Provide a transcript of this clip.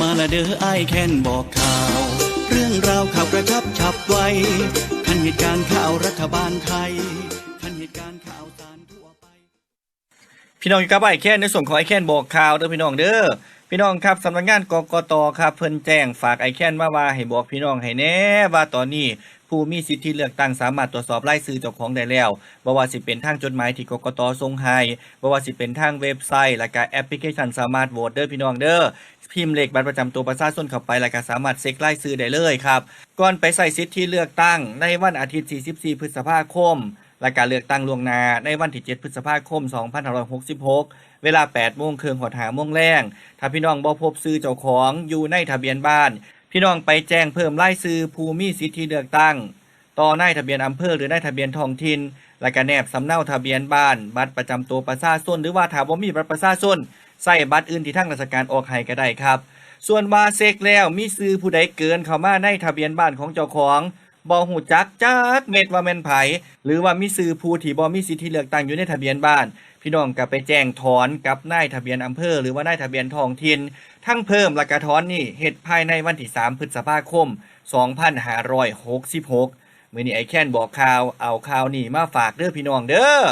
มาละเด้อไอายแค้นบอกข่าว เรื่องราวข่าวกระชับฉับไวทันเหตุการณ์ข่าวรัฐบาลไทยทันเหตุการณ์ข่าวสารทั่วไป พี่น้องอยู่กับไอ้แค้นในส่วนของไอ้แค้นบอกข่าวเด้อพี่น้องเด้อพี่น้องครับสำนักงานกกตครับเพิ่นแจ้งฝากไอ้แค้นมาว่าให้บอกพี่น้องให้แน่ว่าตอนนี้ ผู้มีสิทธิเลือกตั้งสามารถตรวจสอบรายชื่อเจ้าของได้แล้วบ่ว่าสิเป็นทางจดหมายที่กกตส่งให้บ่ว่าสิเป็นทางเว็บไซต์และก็แอปพลิเคชันสามารถโหวตเด้อพี่น้องเด้อพิมพ์เลขบัตรประจำตัวประชาชนเข้าไปแล้วก็สามารถเช็ครายชื่อได้เลยครับก่อนไปใส่สิทธิเลือกตั้งในวันอาทิตย์ 44 พฤษภาคมและการเลือกตั้งล่วงหน้าในวันที่ 7 พฤษภาคม 2566 เวลา8โมงเครึ่งหอดหาโมงแรงถ้าพี่น้องบ่พบซื้อเจ้าของอยู่ในทะเบียนบ้าน พี่น้องไปแจ้งเพิ่มรายซื้อภูมิสิทธิเลือกตั้ง ต่อนายทะเบียนอำเภอหรือนายทะเบียนท้องถิ่นและก็แนบสำเนาทะเบียนบ้าน บัตรประจำตัวประชาชนหรือว่าถ้าบ่มีบัตรประชาชนใส่บัตรอื่นที่ทางราชการออกให้ก็ได้ครับ ส่วนว่าเซ็กแล้วมีซื้อผู้ใดเกินเข้ามาในทะเบียนบ้านของเจ้าของ บ่หูจักจักเม็ดว่าแม่นไผหรือว่ามีซื้อผู้ที่บ่มีสิทธิเลือกตั้งอยู่ในทะเบียนบ้าน พี่น้องก็ไปแจ้งถอนกับนายทะเบียนอำเภอ หรือว่านายทะเบียนท้องถิ่นทั้งเพิ่มและกระถอนนี่เหตุภายในวันที่ 3 พฤษภาคม 2566มื้อนี้ไอแค้นบอกข่าวเอาข่าวนี่มาฝากเด้อพี่น้องเด้อ